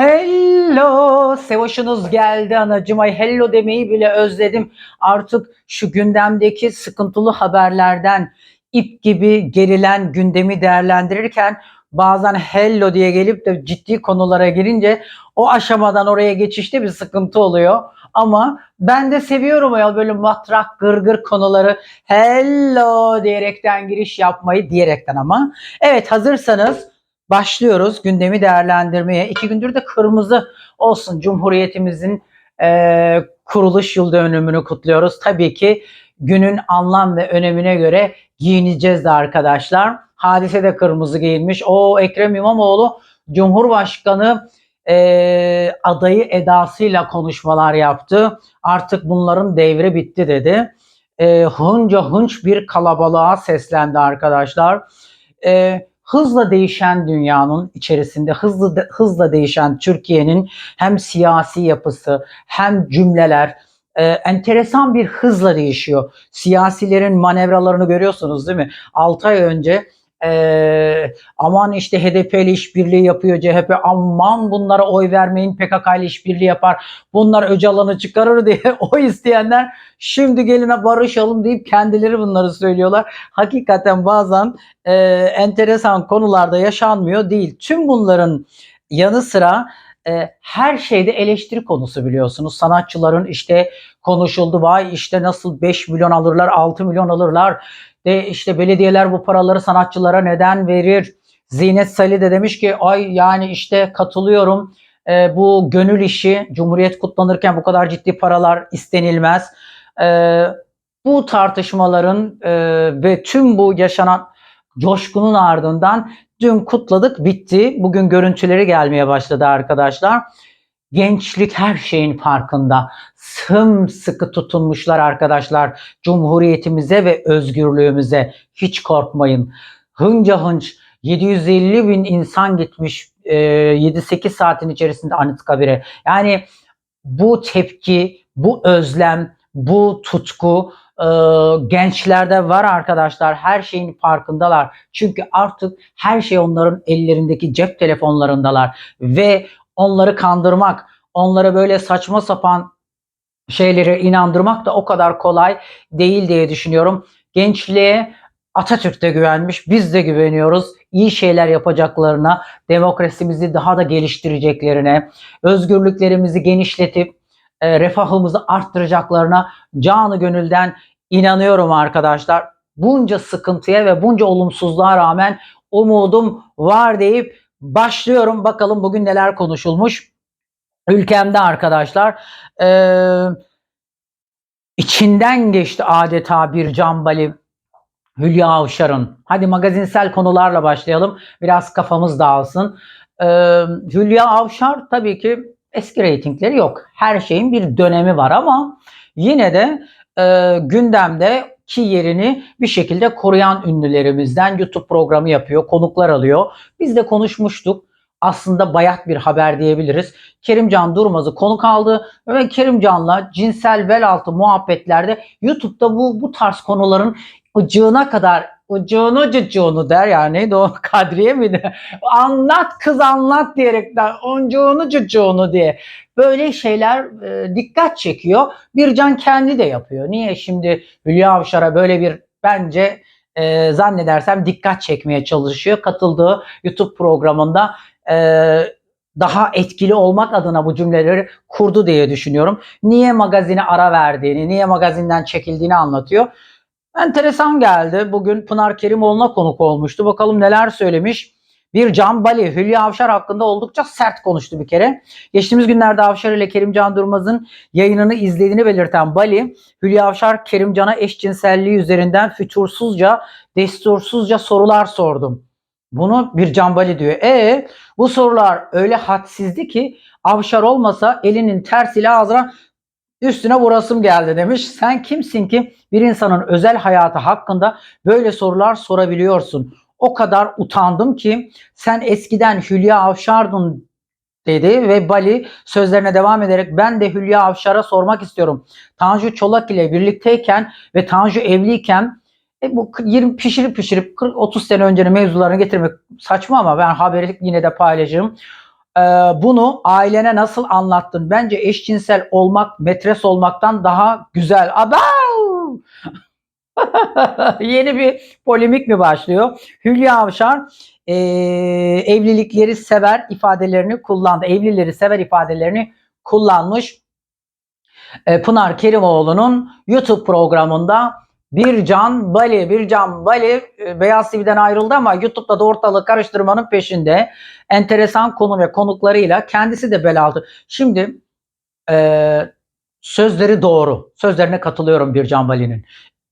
Hello, Sevoş'unuz geldi anacığım. Ay hello demeyi bile özledim. Artık şu gündemdeki sıkıntılı haberlerden ip gibi gerilen gündemi değerlendirirken bazen hello diye gelip de ciddi konulara girince o aşamadan oraya geçişte bir sıkıntı oluyor. Ama ben de seviyorum ya böyle matrak gırgır konuları hello diyerekten giriş yapmayı diyerekten ama. Evet hazırsanız başlıyoruz gündemi değerlendirmeye. İki gündür de kırmızı olsun Cumhuriyetimizin e, kuruluş yıl dönümünü kutluyoruz. Tabii ki günün anlam ve önemine göre giyineceğiz de arkadaşlar. Hadise de kırmızı giyinmiş. O Ekrem İmamoğlu Cumhurbaşkanı e, adayı edasıyla konuşmalar yaptı. Artık bunların devri bitti dedi. E, hınca hınç bir kalabalığa seslendi arkadaşlar. E, hızla değişen dünyanın içerisinde hızlı de- hızla değişen Türkiye'nin hem siyasi yapısı hem cümleler e, enteresan bir hızla değişiyor. Siyasilerin manevralarını görüyorsunuz değil mi? 6 ay önce e, aman işte HDP ile işbirliği yapıyor CHP aman bunlara oy vermeyin PKK ile işbirliği yapar bunlar Öcalan'ı çıkarır diye oy isteyenler şimdi geline barışalım deyip kendileri bunları söylüyorlar. Hakikaten bazen e, enteresan konularda yaşanmıyor değil. Tüm bunların yanı sıra e, her şeyde eleştiri konusu biliyorsunuz. Sanatçıların işte konuşuldu vay işte nasıl 5 milyon alırlar 6 milyon alırlar de işte belediyeler bu paraları sanatçılara neden verir? Zinet Salih de demiş ki ay yani işte katılıyorum E, bu gönül işi Cumhuriyet kutlanırken bu kadar ciddi paralar istenilmez. E, bu tartışmaların e, ve tüm bu yaşanan coşkunun ardından dün kutladık bitti. Bugün görüntüleri gelmeye başladı arkadaşlar. Gençlik her şeyin farkında. Sımsıkı tutunmuşlar arkadaşlar Cumhuriyetimize ve özgürlüğümüze. Hiç korkmayın. Hınca hınç 750 bin insan gitmiş e, 7-8 saatin içerisinde Anıtkabir'e. Yani bu tepki, bu özlem, bu tutku e, gençlerde var arkadaşlar. Her şeyin farkındalar. Çünkü artık her şey onların ellerindeki cep telefonlarındalar ve onları kandırmak, onlara böyle saçma sapan şeylere inandırmak da o kadar kolay değil diye düşünüyorum. Gençliğe Atatürk de güvenmiş, biz de güveniyoruz. İyi şeyler yapacaklarına, demokrasimizi daha da geliştireceklerine, özgürlüklerimizi genişletip e, refahımızı arttıracaklarına canı gönülden inanıyorum arkadaşlar. Bunca sıkıntıya ve bunca olumsuzluğa rağmen umudum var deyip başlıyorum. Bakalım bugün neler konuşulmuş ülkemde arkadaşlar. Ee, içinden geçti adeta bir cambali Hülya Avşar'ın. Hadi magazinsel konularla başlayalım. Biraz kafamız dağılsın. Ee, Hülya Avşar tabii ki eski reytingleri yok. Her şeyin bir dönemi var ama yine de e, gündemde ki yerini bir şekilde koruyan ünlülerimizden YouTube programı yapıyor, konuklar alıyor. Biz de konuşmuştuk. Aslında bayat bir haber diyebiliriz. Kerimcan Durmaz'ı konuk aldı ve Kerimcan'la cinsel bel altı muhabbetlerde YouTube'da bu bu tarz konuların ucuğuna kadar ucuğunu cıcığını der yani o Kadriye miydi? anlat kız anlat diyerekten ucuğunu cıcığını diye böyle şeyler e, dikkat çekiyor. Bircan kendi de yapıyor. Niye şimdi Hülya Avşar'a böyle bir bence e, zannedersem dikkat çekmeye çalışıyor. Katıldığı YouTube programında e, daha etkili olmak adına bu cümleleri kurdu diye düşünüyorum. Niye magazine ara verdiğini, niye magazinden çekildiğini anlatıyor. Enteresan geldi. Bugün Pınar Kerimoğlu'na konuk olmuştu. Bakalım neler söylemiş. Bir Can Bali, Hülya Avşar hakkında oldukça sert konuştu bir kere. Geçtiğimiz günlerde Avşar ile Kerimcan Durmaz'ın yayınını izlediğini belirten Bali, Hülya Avşar Kerimcan'a eşcinselliği üzerinden fütursuzca, destursuzca sorular sordum. Bunu bir Can Bali diyor. E bu sorular öyle hadsizdi ki Avşar olmasa elinin tersiyle ağzına üstüne vurasım geldi demiş. Sen kimsin ki bir insanın özel hayatı hakkında böyle sorular sorabiliyorsun? O kadar utandım ki sen eskiden Hülya Avşar'dın dedi ve Bali sözlerine devam ederek ben de Hülya Avşar'a sormak istiyorum. Tanju Çolak ile birlikteyken ve Tanju evliyken e, bu 20 pişirip pişirip 40 30 sene öncenin mevzularını getirmek saçma ama ben haberi yine de paylaşırım. Ee, bunu ailene nasıl anlattın? Bence eşcinsel olmak metres olmaktan daha güzel. Abav! Yeni bir polemik mi başlıyor? Hülya Avşar e, evlilikleri sever ifadelerini kullandı. Evlileri sever ifadelerini kullanmış. E, Pınar Kerimoğlu'nun YouTube programında bir Can Bali, bir Can Bali e, Beyaz TV'den ayrıldı ama YouTube'da da ortalığı karıştırmanın peşinde enteresan konu ve konuklarıyla kendisi de bel aldı. Şimdi e, sözleri doğru. Sözlerine katılıyorum bir Can Bali'nin.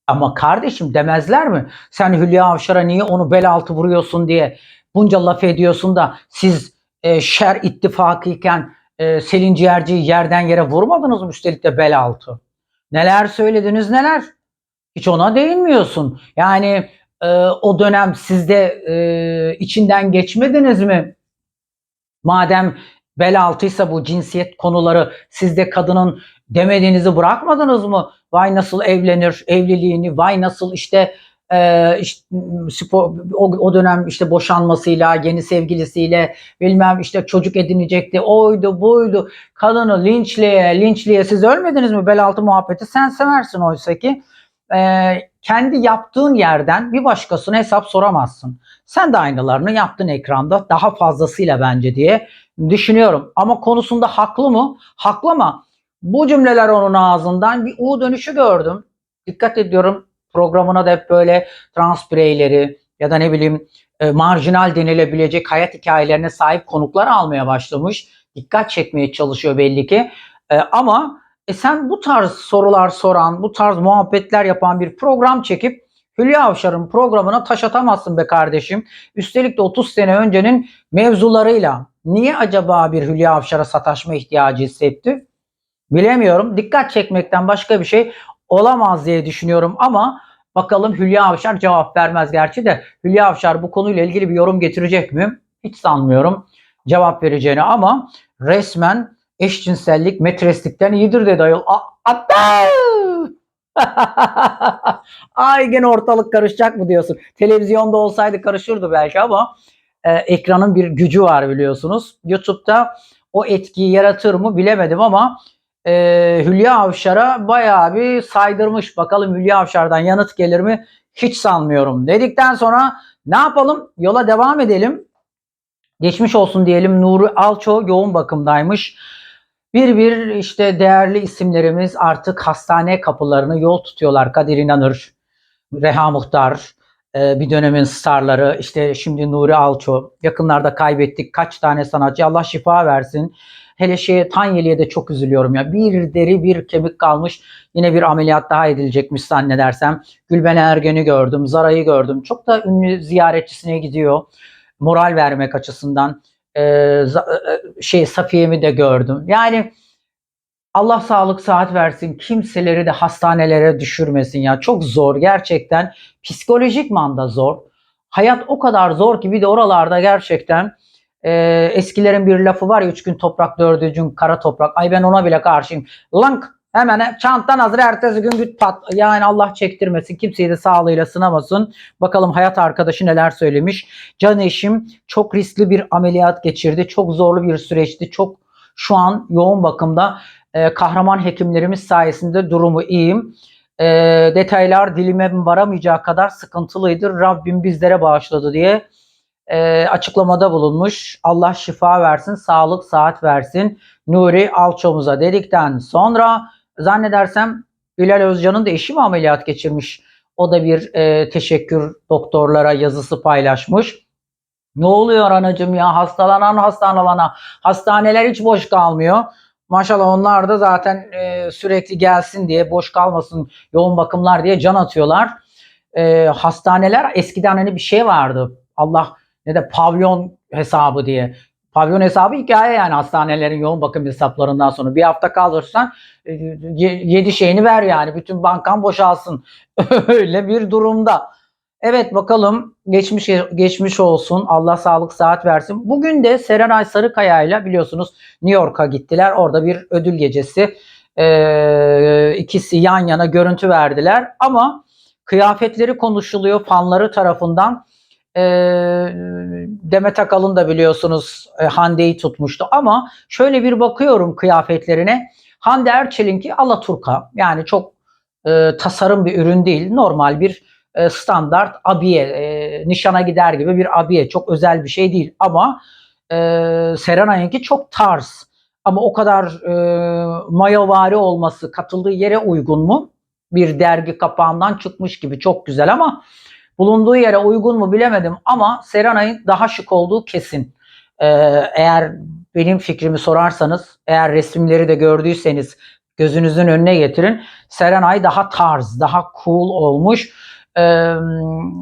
Ama kardeşim demezler mi? Sen Hülya Avşar'a niye onu bel altı vuruyorsun diye bunca laf ediyorsun da siz e, şer ittifakı iken e, Selin Ciğerci'yi yerden yere vurmadınız mı üstelik de bel altı? Neler söylediniz neler? Hiç ona değinmiyorsun. Yani e, o dönem sizde e, içinden geçmediniz mi? Madem bel altıysa bu cinsiyet konuları sizde kadının demediğinizi bırakmadınız mı? Vay nasıl evlenir, evliliğini, vay nasıl işte, e, işte spor, o, o dönem işte boşanmasıyla, yeni sevgilisiyle bilmem işte çocuk edinecekti, oydu buydu. Kadını linçliye, linçliye siz ölmediniz mi? Bel altı muhabbeti sen seversin oysa ki. E, kendi yaptığın yerden bir başkasına hesap soramazsın. Sen de aynılarını yaptın ekranda daha fazlasıyla bence diye düşünüyorum. Ama konusunda haklı mı? Haklı ama bu cümleler onun ağzından bir U dönüşü gördüm. Dikkat ediyorum programına da hep böyle trans bireyleri ya da ne bileyim e, marjinal denilebilecek hayat hikayelerine sahip konuklar almaya başlamış. Dikkat çekmeye çalışıyor belli ki. E, ama e, sen bu tarz sorular soran, bu tarz muhabbetler yapan bir program çekip Hülya Avşar'ın programına taş atamazsın be kardeşim. Üstelik de 30 sene öncenin mevzularıyla. Niye acaba bir Hülya Avşar'a sataşma ihtiyacı hissetti? Bilemiyorum. Dikkat çekmekten başka bir şey olamaz diye düşünüyorum ama bakalım Hülya Avşar cevap vermez gerçi de Hülya Avşar bu konuyla ilgili bir yorum getirecek mi? Hiç sanmıyorum cevap vereceğini ama resmen eşcinsellik metreslikten iyidir dedi ayol. Ay gene ortalık karışacak mı diyorsun. Televizyonda olsaydı karışırdı belki ama e, ekranın bir gücü var biliyorsunuz. YouTube'da o etkiyi yaratır mı bilemedim ama e, Hülya Avşar'a bayağı bir saydırmış. Bakalım Hülya Avşar'dan yanıt gelir mi? Hiç sanmıyorum. Dedikten sonra ne yapalım? Yola devam edelim. Geçmiş olsun diyelim. Nuri Alço yoğun bakımdaymış. Bir bir işte değerli isimlerimiz artık hastane kapılarını yol tutuyorlar. Kadir İnanır, Reha Muhtar, e, bir dönemin starları işte şimdi Nuri Alço. Yakınlarda kaybettik kaç tane sanatçı. Allah şifa versin. Hele şeye Tanyeli'ye de çok üzülüyorum ya. Bir deri bir kemik kalmış. Yine bir ameliyat daha edilecekmiş zannedersem. Gülben Ergen'i gördüm, Zara'yı gördüm. Çok da ünlü ziyaretçisine gidiyor. Moral vermek açısından. Ee, şey Safiye'mi de gördüm. Yani Allah sağlık saat versin. Kimseleri de hastanelere düşürmesin ya. Çok zor gerçekten. Psikolojik manda zor. Hayat o kadar zor ki bir de oralarda gerçekten e, eskilerin bir lafı var ya üç gün toprak dördüncü gün kara toprak. Ay ben ona bile karşıyım. Lank hemen çantan hazır ertesi gün güt pat. Yani Allah çektirmesin. Kimseyi de sağlığıyla sınamasın. Bakalım hayat arkadaşı neler söylemiş. Can eşim çok riskli bir ameliyat geçirdi. Çok zorlu bir süreçti. Çok şu an yoğun bakımda. E, kahraman hekimlerimiz sayesinde durumu iyiyim. E, detaylar dilime varamayacağı kadar sıkıntılıydı. Rabbim bizlere bağışladı diye e, açıklamada bulunmuş. Allah şifa versin, sağlık, saat versin. Nuri Alçomuza dedikten sonra zannedersem Bilal Özcan'ın da eşi mi ameliyat geçirmiş? O da bir e, teşekkür doktorlara yazısı paylaşmış. Ne oluyor anacım ya hastalanan hastanalana. Hastaneler hiç boş kalmıyor. Maşallah onlar da zaten e, sürekli gelsin diye boş kalmasın yoğun bakımlar diye can atıyorlar. E, hastaneler eskiden hani bir şey vardı. Allah ne de pavyon hesabı diye. Pavyon hesabı hikaye yani hastanelerin yoğun bakım hesaplarından sonra. Bir hafta kalırsan e, yedi şeyini ver yani. Bütün bankan boşalsın. Öyle bir durumda. Evet bakalım geçmiş geçmiş olsun. Allah sağlık saat versin. Bugün de Serenay Sarıkaya ile biliyorsunuz New York'a gittiler. Orada bir ödül gecesi. Ee, ikisi yan yana görüntü verdiler. Ama kıyafetleri konuşuluyor fanları tarafından e, Demet Akalın da biliyorsunuz e, Hande'yi tutmuştu ama şöyle bir bakıyorum kıyafetlerine. Hande Erçel'inki Alaturka yani çok e, tasarım bir ürün değil. Normal bir e, standart abiye, e, nişana gider gibi bir abiye. Çok özel bir şey değil ama e, Serenay'ınki çok tarz. Ama o kadar e, mayovari olması katıldığı yere uygun mu? Bir dergi kapağından çıkmış gibi çok güzel ama bulunduğu yere uygun mu bilemedim ama Serenay'ın daha şık olduğu kesin. Ee, eğer benim fikrimi sorarsanız, eğer resimleri de gördüyseniz gözünüzün önüne getirin. Serenay daha tarz, daha cool olmuş. Ee,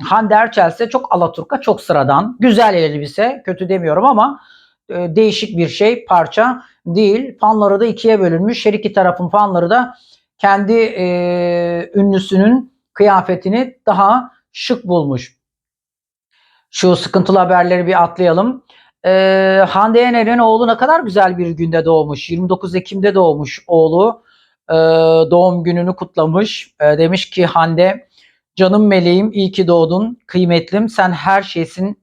Hande Erçel ise çok alaturka, çok sıradan. Güzel elbise, kötü demiyorum ama e, değişik bir şey, parça değil. Fanları da ikiye bölünmüş. Her iki tarafın fanları da kendi e, ünlüsünün kıyafetini daha şık bulmuş. Şu sıkıntılı haberleri bir atlayalım. Ee, Hande Yener'in oğlu ne kadar güzel bir günde doğmuş. 29 Ekim'de doğmuş oğlu. Ee, doğum gününü kutlamış. Ee, demiş ki Hande canım meleğim iyi ki doğdun. Kıymetlim sen her şeysin.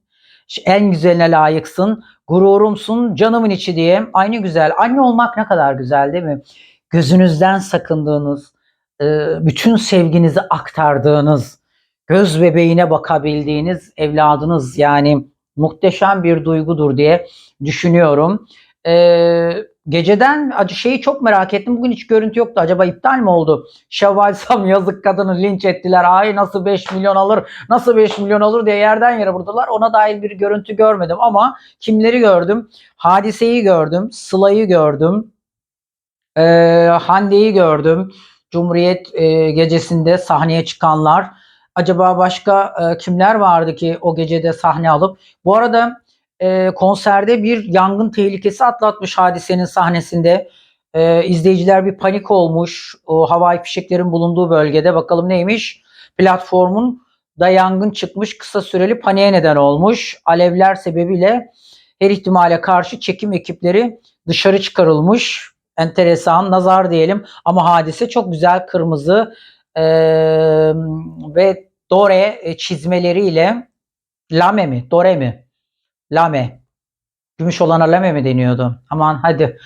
En güzeline layıksın. Gururumsun canımın içi diye. Aynı güzel. Anne olmak ne kadar güzel değil mi? Gözünüzden sakındığınız, e, bütün sevginizi aktardığınız, göz bebeğine bakabildiğiniz evladınız yani muhteşem bir duygudur diye düşünüyorum. Ee, geceden acı şeyi çok merak ettim. Bugün hiç görüntü yoktu. Acaba iptal mi oldu? Şevval Sam yazık kadını linç ettiler. Ay nasıl 5 milyon alır? Nasıl 5 milyon alır diye yerden yere vurdular. Ona dair bir görüntü görmedim ama kimleri gördüm? Hadiseyi gördüm. Sıla'yı gördüm. Ee, Hande'yi gördüm. Cumhuriyet e, gecesinde sahneye çıkanlar. Acaba başka e, kimler vardı ki o gecede sahne alıp? Bu arada e, konserde bir yangın tehlikesi atlatmış hadisenin sahnesinde. E, izleyiciler bir panik olmuş. O havai fişeklerin bulunduğu bölgede bakalım neymiş? Platformun da yangın çıkmış kısa süreli paniğe neden olmuş. Alevler sebebiyle her ihtimale karşı çekim ekipleri dışarı çıkarılmış. Enteresan, nazar diyelim ama hadise çok güzel kırmızı e, ve Dore e, çizmeleriyle Lame mi? Dore mi? Lame. Gümüş olana lame mi deniyordu? Aman hadi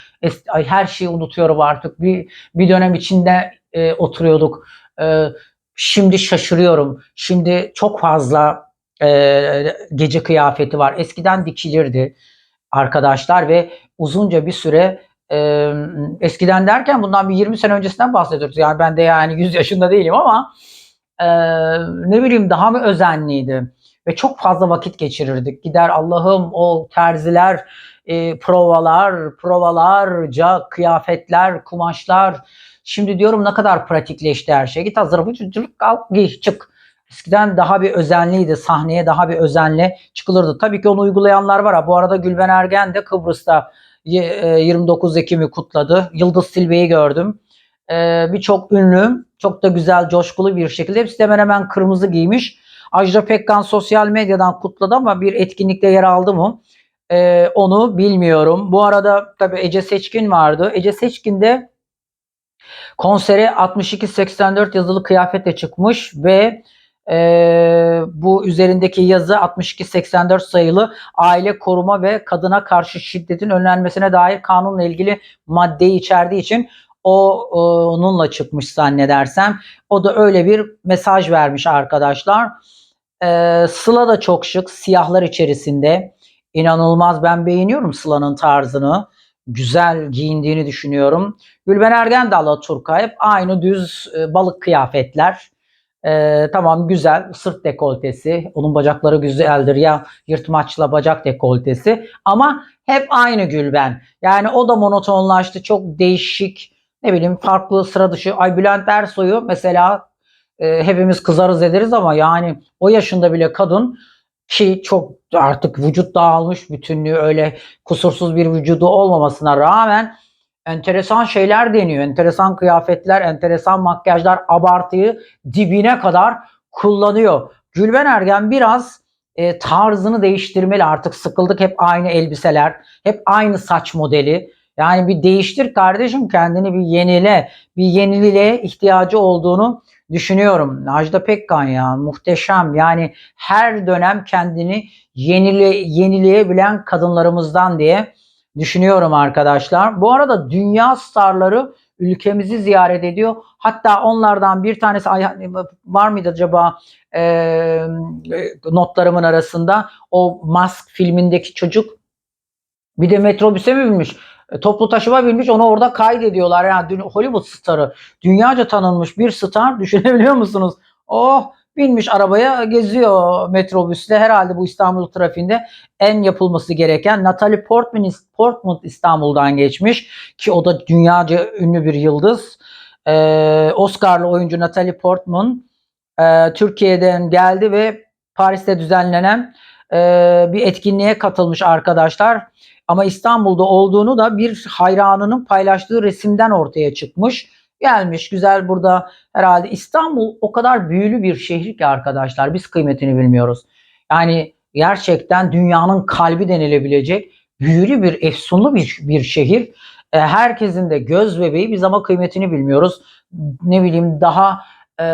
ay, her şeyi unutuyorum artık. Bir, bir dönem içinde e, oturuyorduk. E, şimdi şaşırıyorum. Şimdi çok fazla e, gece kıyafeti var. Eskiden dikilirdi arkadaşlar ve uzunca bir süre e, eskiden derken bundan bir 20 sene öncesinden bahsediyoruz. Yani ben de yani 100 yaşında değilim ama e, ne bileyim daha mı özenliydi ve çok fazla vakit geçirirdik. Gider Allah'ım o terziler, e, provalar, provalarca kıyafetler, kumaşlar. Şimdi diyorum ne kadar pratikleşti her şey. Git hazır vücutculuk al giy çık. Eskiden daha bir özenliydi. Sahneye daha bir özenle çıkılırdı. Tabii ki onu uygulayanlar var. Ha. Bu arada Gülben Ergen de Kıbrıs'ta 29 e, Ekim'i kutladı. Yıldız Silbe'yi gördüm. Ee, Birçok ünlü çok da güzel coşkulu bir şekilde hepsi hemen hemen kırmızı giymiş. Ajda Pekkan sosyal medyadan kutladı ama bir etkinlikte yer aldı mı? Ee, onu bilmiyorum. Bu arada tabii Ece Seçkin vardı. Ece Seçkin de konsere 62-84 yazılı kıyafetle çıkmış ve e, bu üzerindeki yazı 62-84 sayılı aile koruma ve kadına karşı şiddetin önlenmesine dair kanunla ilgili maddeyi içerdiği için o onunla çıkmış zannedersem. O da öyle bir mesaj vermiş arkadaşlar. Ee, Sıla da çok şık. Siyahlar içerisinde. İnanılmaz. Ben beğeniyorum Sıla'nın tarzını. Güzel giyindiğini düşünüyorum. Gülben Ergen de Alaturka. Hep aynı düz e, balık kıyafetler. Ee, tamam güzel. Sırt dekoltesi. Onun bacakları güzeldir ya yırtmaçla bacak dekoltesi. Ama hep aynı Gülben. Yani o da monotonlaştı. Çok değişik ne bileyim farklı sıra dışı. Ay Bülent Ersoy'u mesela e, hepimiz kızarız ederiz ama yani o yaşında bile kadın ki çok artık vücut dağılmış bütünlüğü öyle kusursuz bir vücudu olmamasına rağmen enteresan şeyler deniyor. Enteresan kıyafetler, enteresan makyajlar, abartıyı dibine kadar kullanıyor. Gülben Ergen biraz e, tarzını değiştirmeli artık sıkıldık hep aynı elbiseler, hep aynı saç modeli. Yani bir değiştir kardeşim kendini bir yenile. Bir yeniliğe ihtiyacı olduğunu düşünüyorum. Ajda Pekkan ya muhteşem. Yani her dönem kendini yenile, yenileyebilen kadınlarımızdan diye düşünüyorum arkadaşlar. Bu arada dünya starları ülkemizi ziyaret ediyor. Hatta onlardan bir tanesi var mıydı acaba e, notlarımın arasında o Mask filmindeki çocuk bir de metrobüse mi binmiş? E, Toplu taşıma binmiş onu orada kaydediyorlar. Yani Hollywood starı. Dünyaca tanınmış bir star düşünebiliyor musunuz? Oh binmiş arabaya geziyor metrobüsle. Herhalde bu İstanbul trafiğinde en yapılması gereken Natalie Portman, Portman İstanbul'dan geçmiş ki o da dünyaca ünlü bir yıldız. Ee, Oscar'lı oyuncu Natalie Portman e, Türkiye'den geldi ve Paris'te düzenlenen e, bir etkinliğe katılmış arkadaşlar. Ama İstanbul'da olduğunu da bir hayranının paylaştığı resimden ortaya çıkmış. Gelmiş güzel burada herhalde İstanbul o kadar büyülü bir şehir ki arkadaşlar biz kıymetini bilmiyoruz. Yani gerçekten dünyanın kalbi denilebilecek büyülü bir efsunlu bir, bir şehir. E, herkesin de göz bebeği biz ama kıymetini bilmiyoruz. Ne bileyim daha e,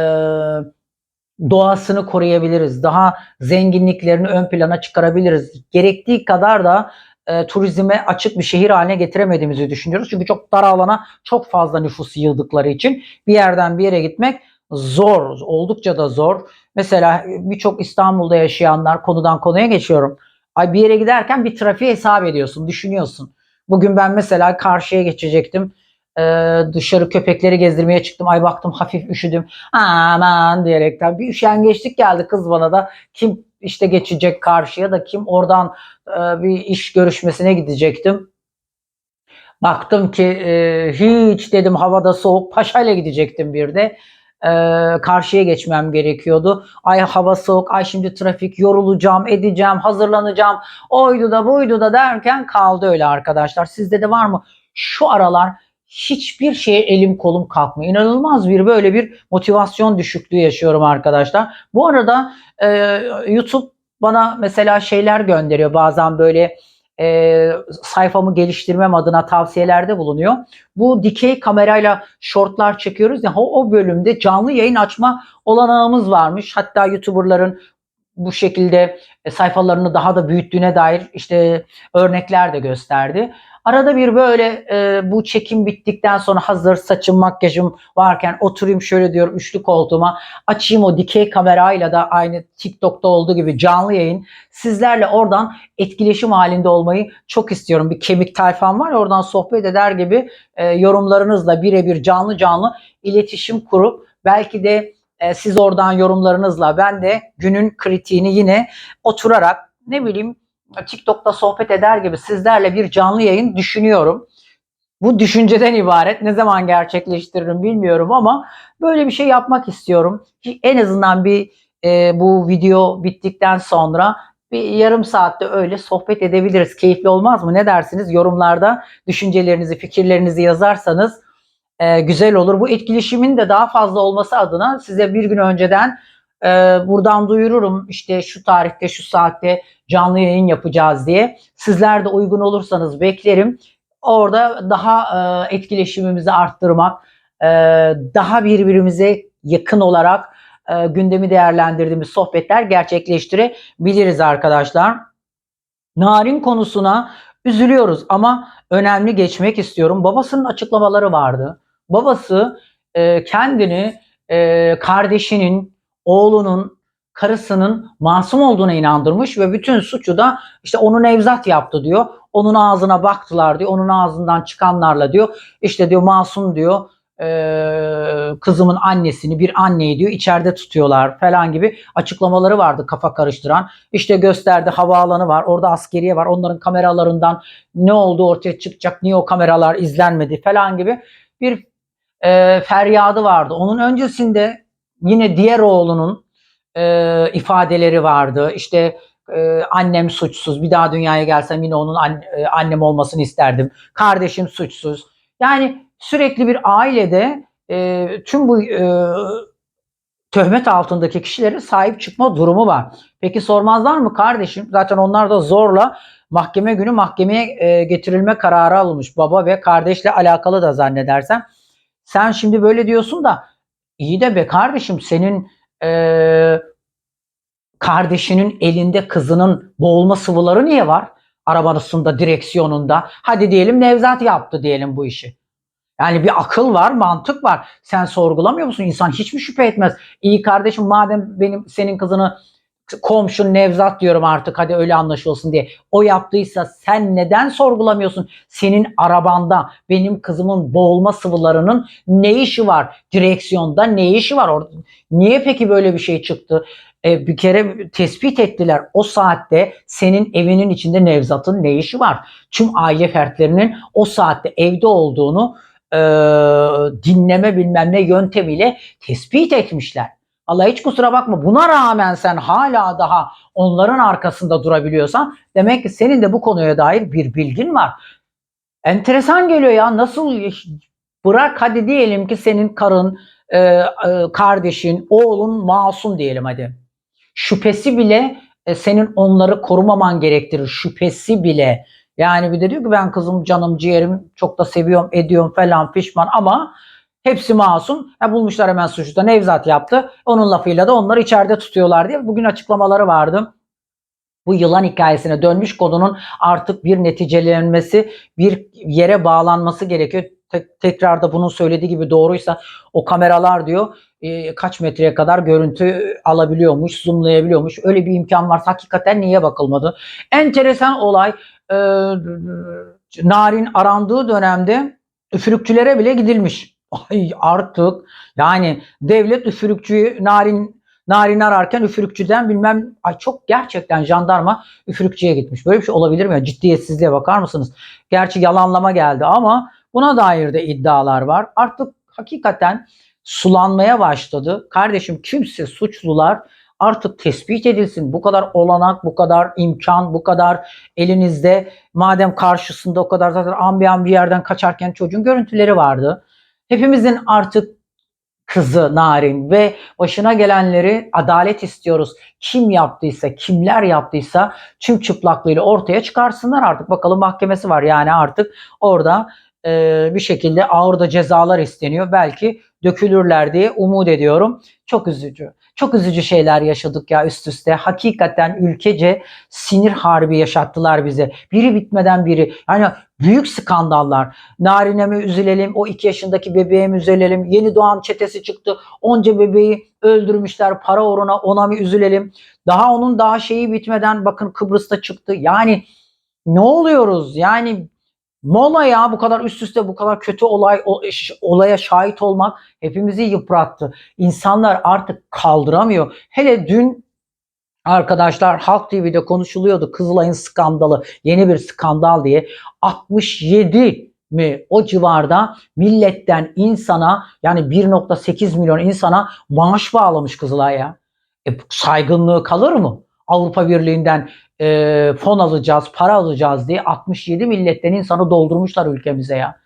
doğasını koruyabiliriz. Daha zenginliklerini ön plana çıkarabiliriz. Gerektiği kadar da e, turizme açık bir şehir haline getiremediğimizi düşünüyoruz. Çünkü çok dar alana çok fazla nüfus yığdıkları için bir yerden bir yere gitmek zor. Oldukça da zor. Mesela birçok İstanbul'da yaşayanlar konudan konuya geçiyorum. Ay bir yere giderken bir trafiği hesap ediyorsun, düşünüyorsun. Bugün ben mesela karşıya geçecektim. Ee, dışarı köpekleri gezdirmeye çıktım. Ay baktım hafif üşüdüm. Aman diyerekten bir üşengeçlik geldi kız bana da. Kim işte geçecek karşıya da kim oradan e, bir iş görüşmesine gidecektim. Baktım ki e, hiç dedim havada soğuk paşayla gidecektim bir de. E, karşıya geçmem gerekiyordu. Ay hava soğuk, ay şimdi trafik yorulacağım, edeceğim, hazırlanacağım. Oydu da buydu da derken kaldı öyle arkadaşlar. Sizde de var mı? Şu aralar hiçbir şeye elim kolum kalkmıyor. İnanılmaz bir böyle bir motivasyon düşüklüğü yaşıyorum arkadaşlar. Bu arada e, YouTube bana mesela şeyler gönderiyor bazen böyle e, sayfamı geliştirmem adına tavsiyelerde bulunuyor. Bu dikey kamerayla shortlar çekiyoruz ya o, o bölümde canlı yayın açma olanağımız varmış. Hatta YouTuber'ların bu şekilde e, sayfalarını daha da büyüttüğüne dair işte örnekler de gösterdi. Arada bir böyle e, bu çekim bittikten sonra hazır saçım makyajım varken oturayım şöyle diyorum üçlü koltuğuma açayım o dikey kamerayla da aynı TikTok'ta olduğu gibi canlı yayın sizlerle oradan etkileşim halinde olmayı çok istiyorum. Bir kemik tayfam var oradan sohbet eder gibi e, yorumlarınızla birebir canlı canlı iletişim kurup belki de e, siz oradan yorumlarınızla ben de günün kritiğini yine oturarak ne bileyim TikTok'ta sohbet eder gibi sizlerle bir canlı yayın düşünüyorum. Bu düşünceden ibaret. Ne zaman gerçekleştiririm bilmiyorum ama böyle bir şey yapmak istiyorum. En azından bir e, bu video bittikten sonra bir yarım saatte öyle sohbet edebiliriz. Keyifli olmaz mı? Ne dersiniz? Yorumlarda düşüncelerinizi, fikirlerinizi yazarsanız e, güzel olur. Bu etkileşimin de daha fazla olması adına size bir gün önceden e, buradan duyururum. İşte şu tarihte, şu saatte canlı yayın yapacağız diye. Sizler de uygun olursanız beklerim. Orada daha e, etkileşimimizi arttırmak, e, daha birbirimize yakın olarak e, gündemi değerlendirdiğimiz sohbetler gerçekleştirebiliriz arkadaşlar. Narin konusuna üzülüyoruz ama önemli geçmek istiyorum. Babasının açıklamaları vardı. Babası e, kendini e, kardeşinin, oğlunun, karısının masum olduğuna inandırmış ve bütün suçu da işte onun Nevzat yaptı diyor. Onun ağzına baktılar diyor. Onun ağzından çıkanlarla diyor. işte diyor masum diyor. e, kızımın annesini bir anneyi diyor içeride tutuyorlar falan gibi açıklamaları vardı kafa karıştıran. İşte gösterdi havaalanı var. Orada askeriye var. Onların kameralarından ne oldu ortaya çıkacak. Niye o kameralar izlenmedi falan gibi bir e, feryadı vardı. Onun öncesinde yine diğer oğlunun e, ifadeleri vardı. İşte e, annem suçsuz. Bir daha dünyaya gelsem yine onun an- e, annem olmasını isterdim. Kardeşim suçsuz. Yani sürekli bir ailede e, tüm bu e, töhmet altındaki kişilere sahip çıkma durumu var. Peki sormazlar mı kardeşim? Zaten onlar da zorla mahkeme günü mahkemeye e, getirilme kararı alınmış. Baba ve kardeşle alakalı da zannedersem. Sen şimdi böyle diyorsun da İyi de be kardeşim senin eee, kardeşinin elinde kızının boğulma sıvıları niye var? Arabanın direksiyonunda. Hadi diyelim Nevzat yaptı diyelim bu işi. Yani bir akıl var, mantık var. Sen sorgulamıyor musun? İnsan hiç mi şüphe etmez? İyi kardeşim madem benim senin kızını komşun Nevzat diyorum artık hadi öyle anlaşılsın diye. O yaptıysa sen neden sorgulamıyorsun? Senin arabanda benim kızımın boğulma sıvılarının ne işi var? Direksiyonda ne işi var? Orada, niye peki böyle bir şey çıktı? E, bir kere tespit ettiler. O saatte senin evinin içinde Nevzat'ın ne işi var? Tüm aile fertlerinin o saatte evde olduğunu e, dinleme bilmem ne yöntemiyle tespit etmişler. Allah hiç kusura bakma buna rağmen sen hala daha onların arkasında durabiliyorsan demek ki senin de bu konuya dair bir bilgin var. Enteresan geliyor ya nasıl bırak hadi diyelim ki senin karın, e, e, kardeşin, oğlun masum diyelim hadi. Şüphesi bile e, senin onları korumaman gerektirir. Şüphesi bile. Yani bir de diyor ki ben kızım canım ciğerim çok da seviyorum ediyorum falan pişman ama hepsi masum. Ya bulmuşlar hemen suçlu da Nevzat yaptı. Onun lafıyla da onları içeride tutuyorlar diye bugün açıklamaları vardı. Bu yılan hikayesine dönmüş konunun artık bir neticelenmesi, bir yere bağlanması gerekiyor. Tek, tekrar da bunun söylediği gibi doğruysa o kameralar diyor e, kaç metreye kadar görüntü alabiliyormuş, zoomlayabiliyormuş. Öyle bir imkan varsa hakikaten niye bakılmadı? Enteresan olay e, Narin arandığı dönemde üfürükçülere bile gidilmiş. Ay artık yani devlet üfürükçüyü Narin Narin ararken üfürükçüden bilmem ay çok gerçekten jandarma üfürükçüye gitmiş. Böyle bir şey olabilir mi? Ciddiyetsizliğe bakar mısınız? Gerçi yalanlama geldi ama buna dair de iddialar var. Artık hakikaten sulanmaya başladı. Kardeşim kimse suçlular artık tespit edilsin. Bu kadar olanak, bu kadar imkan, bu kadar elinizde madem karşısında o kadar zaten ambiyan bir yerden kaçarken çocuğun görüntüleri vardı. Hepimizin artık kızı Narin ve başına gelenleri adalet istiyoruz. Kim yaptıysa, kimler yaptıysa tüm çıplaklığıyla ortaya çıkarsınlar artık. Bakalım mahkemesi var yani artık orada e, bir şekilde ağır da cezalar isteniyor. Belki dökülürler diye umut ediyorum. Çok üzücü. Çok üzücü şeyler yaşadık ya üst üste. Hakikaten ülkece sinir harbi yaşattılar bize. Biri bitmeden biri. Yani büyük skandallar. Narine mi üzülelim, o iki yaşındaki bebeğe mi üzülelim, yeni doğan çetesi çıktı, onca bebeği öldürmüşler, para uğruna ona mı üzülelim. Daha onun daha şeyi bitmeden bakın Kıbrıs'ta çıktı. Yani ne oluyoruz? Yani Mola ya bu kadar üst üste bu kadar kötü olay olaya şahit olmak hepimizi yıprattı. İnsanlar artık kaldıramıyor. Hele dün arkadaşlar Halk TV'de konuşuluyordu Kızılay'ın skandalı, yeni bir skandal diye. 67 mi o civarda milletten insana yani 1.8 milyon insana maaş bağlamış Kızılay ya. E, saygınlığı kalır mı? Avrupa Birliği'nden e, fon alacağız, para alacağız diye 67 milletten insanı doldurmuşlar ülkemize ya.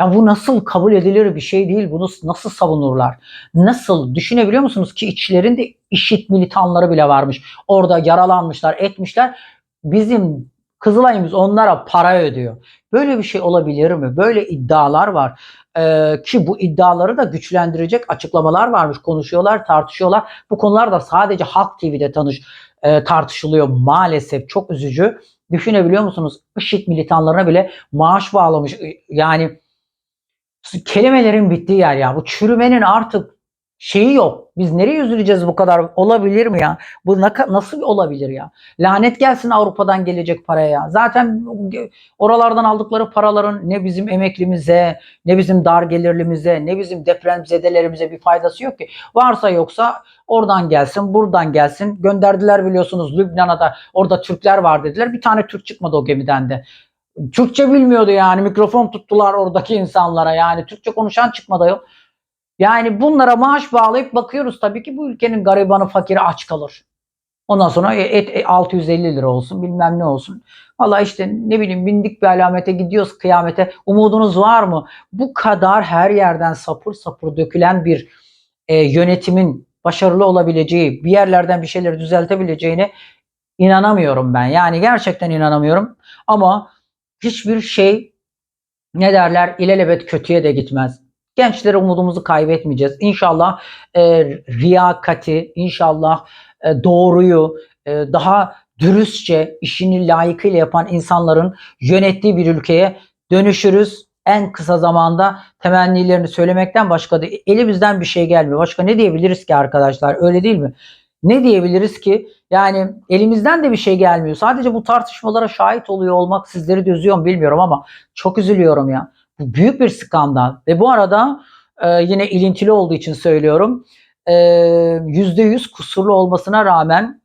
Ya bu nasıl kabul edilir bir şey değil. Bunu nasıl savunurlar? Nasıl? Düşünebiliyor musunuz ki içlerinde işit militanları bile varmış. Orada yaralanmışlar, etmişler. Bizim Kızılay'ımız onlara para ödüyor. Böyle bir şey olabilir mi? Böyle iddialar var. Ee, ki bu iddiaları da güçlendirecek açıklamalar varmış. Konuşuyorlar, tartışıyorlar. Bu konular da sadece Halk TV'de tanış e, tartışılıyor maalesef. Çok üzücü. Düşünebiliyor musunuz? IŞİD militanlarına bile maaş bağlamış. Yani kelimelerin bittiği yer ya. Bu çürümenin artık şeyi yok. Biz nereye üzüleceğiz bu kadar? Olabilir mi ya? Bu nasıl olabilir ya? Lanet gelsin Avrupa'dan gelecek paraya ya. Zaten oralardan aldıkları paraların ne bizim emeklimize, ne bizim dar gelirlimize, ne bizim depremzedelerimize bir faydası yok ki. Varsa yoksa oradan gelsin, buradan gelsin. Gönderdiler biliyorsunuz Lübnan'a da orada Türkler var dediler. Bir tane Türk çıkmadı o gemiden de. Türkçe bilmiyordu yani mikrofon tuttular oradaki insanlara yani Türkçe konuşan çıkmadı yok. Yani bunlara maaş bağlayıp bakıyoruz tabii ki bu ülkenin garibanı fakiri aç kalır. Ondan sonra et 650 e, lira olsun bilmem ne olsun. Valla işte ne bileyim bindik bir alamete gidiyoruz kıyamete. Umudunuz var mı? Bu kadar her yerden sapır sapır dökülen bir e, yönetimin başarılı olabileceği, bir yerlerden bir şeyleri düzeltebileceğine inanamıyorum ben. Yani gerçekten inanamıyorum. Ama hiçbir şey ne derler ilelebet kötüye de gitmez. Gençlere umudumuzu kaybetmeyeceğiz. İnşallah e, riyakati, inşallah e, doğruyu, e, daha dürüstçe işini layıkıyla yapan insanların yönettiği bir ülkeye dönüşürüz. En kısa zamanda temennilerini söylemekten başka da elimizden bir şey gelmiyor. Başka ne diyebiliriz ki arkadaşlar? Öyle değil mi? Ne diyebiliriz ki? Yani elimizden de bir şey gelmiyor. Sadece bu tartışmalara şahit oluyor olmak sizleri de üzüyor mu bilmiyorum ama çok üzülüyorum ya. Bu büyük bir skandal. Ve bu arada e, yine ilintili olduğu için söylüyorum. E, %100 kusurlu olmasına rağmen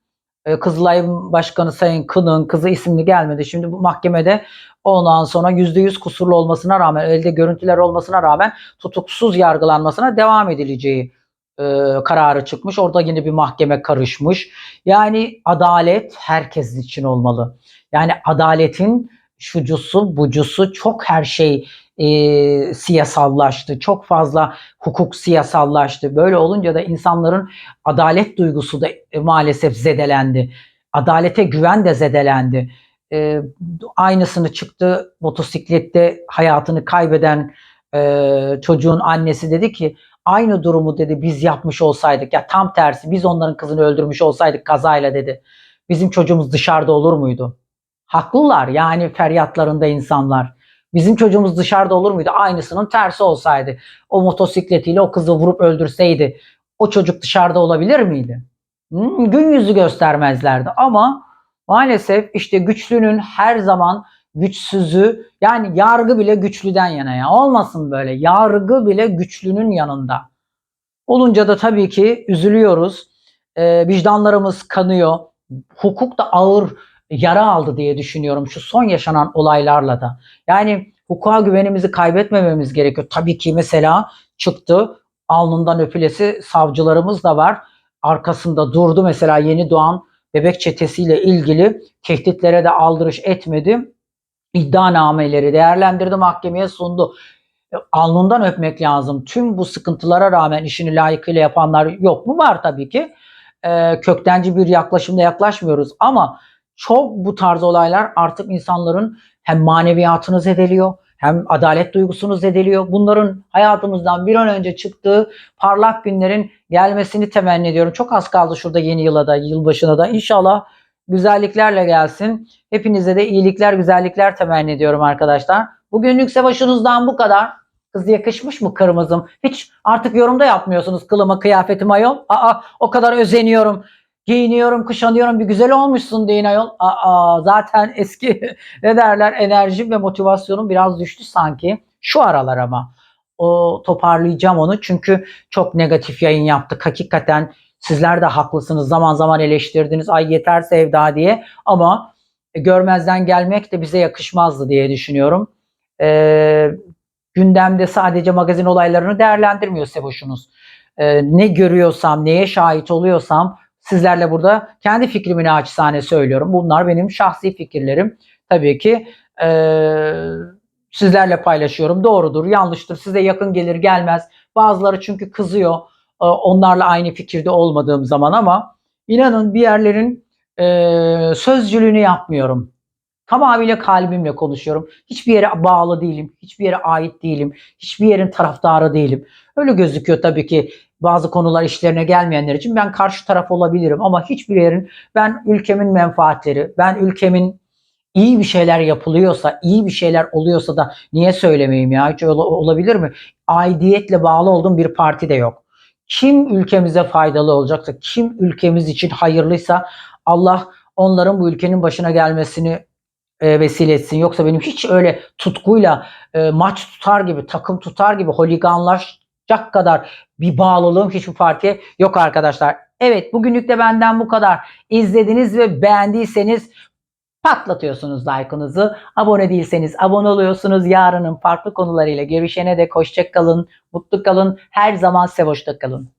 e, Kızılay Başkanı Sayın Kınık'ın kızı isimli gelmedi. Şimdi bu mahkemede ondan sonra %100 kusurlu olmasına rağmen, elde görüntüler olmasına rağmen tutuksuz yargılanmasına devam edileceği e, kararı çıkmış. Orada yine bir mahkeme karışmış. Yani adalet herkes için olmalı. Yani adaletin şucusu bucusu çok her şey e, siyasallaştı. Çok fazla hukuk siyasallaştı. Böyle olunca da insanların adalet duygusu da e, maalesef zedelendi. Adalete güven de zedelendi. E, aynısını çıktı motosiklette hayatını kaybeden e, çocuğun annesi dedi ki aynı durumu dedi biz yapmış olsaydık ya tam tersi biz onların kızını öldürmüş olsaydık kazayla dedi. Bizim çocuğumuz dışarıda olur muydu? Haklılar yani feryatlarında insanlar. Bizim çocuğumuz dışarıda olur muydu? Aynısının tersi olsaydı. O motosikletiyle o kızı vurup öldürseydi o çocuk dışarıda olabilir miydi? Hmm, gün yüzü göstermezlerdi ama maalesef işte güçlünün her zaman güçsüzü yani yargı bile güçlüden yana ya. Olmasın böyle. Yargı bile güçlünün yanında. Olunca da tabii ki üzülüyoruz. Ee, vicdanlarımız kanıyor. Hukuk da ağır yara aldı diye düşünüyorum şu son yaşanan olaylarla da. Yani hukuka güvenimizi kaybetmememiz gerekiyor. Tabii ki mesela çıktı alnından öpülesi savcılarımız da var. Arkasında durdu mesela yeni doğan bebek çetesiyle ilgili tehditlere de aldırış etmedi. İddianameleri değerlendirdi mahkemeye sundu. E, Alnından öpmek lazım. Tüm bu sıkıntılara rağmen işini layıkıyla yapanlar yok mu? Var tabii ki. Ee, köktenci bir yaklaşımda yaklaşmıyoruz ama çok bu tarz olaylar artık insanların hem maneviyatını zedeliyor hem adalet duygusunu zedeliyor. Bunların hayatımızdan bir an önce çıktığı parlak günlerin gelmesini temenni ediyorum. Çok az kaldı şurada yeni yıla da, yılbaşına da. İnşallah güzelliklerle gelsin. Hepinize de iyilikler, güzellikler temenni ediyorum arkadaşlar. Bugünlükse başınızdan bu kadar. Kız yakışmış mı kırmızım? Hiç artık yorumda yapmıyorsunuz kılıma, kıyafetim ayol. Aa o kadar özeniyorum giyiniyorum, kuşanıyorum bir güzel olmuşsun deyin ayol. Aa, zaten eski ne derler enerjim ve motivasyonum biraz düştü sanki. Şu aralar ama o toparlayacağım onu çünkü çok negatif yayın yaptık. Hakikaten sizler de haklısınız. Zaman zaman eleştirdiniz. Ay yeter Sevda diye ama görmezden gelmek de bize yakışmazdı diye düşünüyorum. Ee, gündemde sadece magazin olaylarını değerlendirmiyor Seboş'unuz. Ee, ne görüyorsam, neye şahit oluyorsam sizlerle burada kendi fikrimi naçizane söylüyorum. Bunlar benim şahsi fikirlerim. Tabii ki e, sizlerle paylaşıyorum. Doğrudur, yanlıştır. Size yakın gelir gelmez. Bazıları çünkü kızıyor e, onlarla aynı fikirde olmadığım zaman ama inanın bir yerlerin e, sözcülüğünü yapmıyorum. Tamamıyla kalbimle konuşuyorum. Hiçbir yere bağlı değilim. Hiçbir yere ait değilim. Hiçbir yerin taraftarı değilim. Öyle gözüküyor tabii ki bazı konular işlerine gelmeyenler için ben karşı taraf olabilirim ama hiçbir yerin ben ülkemin menfaatleri, ben ülkemin iyi bir şeyler yapılıyorsa, iyi bir şeyler oluyorsa da niye söylemeyeyim ya? Hiç olabilir mi? Aidiyetle bağlı olduğum bir parti de yok. Kim ülkemize faydalı olacaksa, kim ülkemiz için hayırlıysa Allah onların bu ülkenin başına gelmesini e, vesile etsin. Yoksa benim hiç öyle tutkuyla e, maç tutar gibi, takım tutar gibi holiganlaşacak kadar bir bağlılığım hiçbir partiye yok arkadaşlar. Evet bugünlük de benden bu kadar. İzlediniz ve beğendiyseniz patlatıyorsunuz like'ınızı. Abone değilseniz abone oluyorsunuz. Yarının farklı konularıyla görüşene dek hoşça kalın, mutlu kalın. Her zaman sevoşta kalın.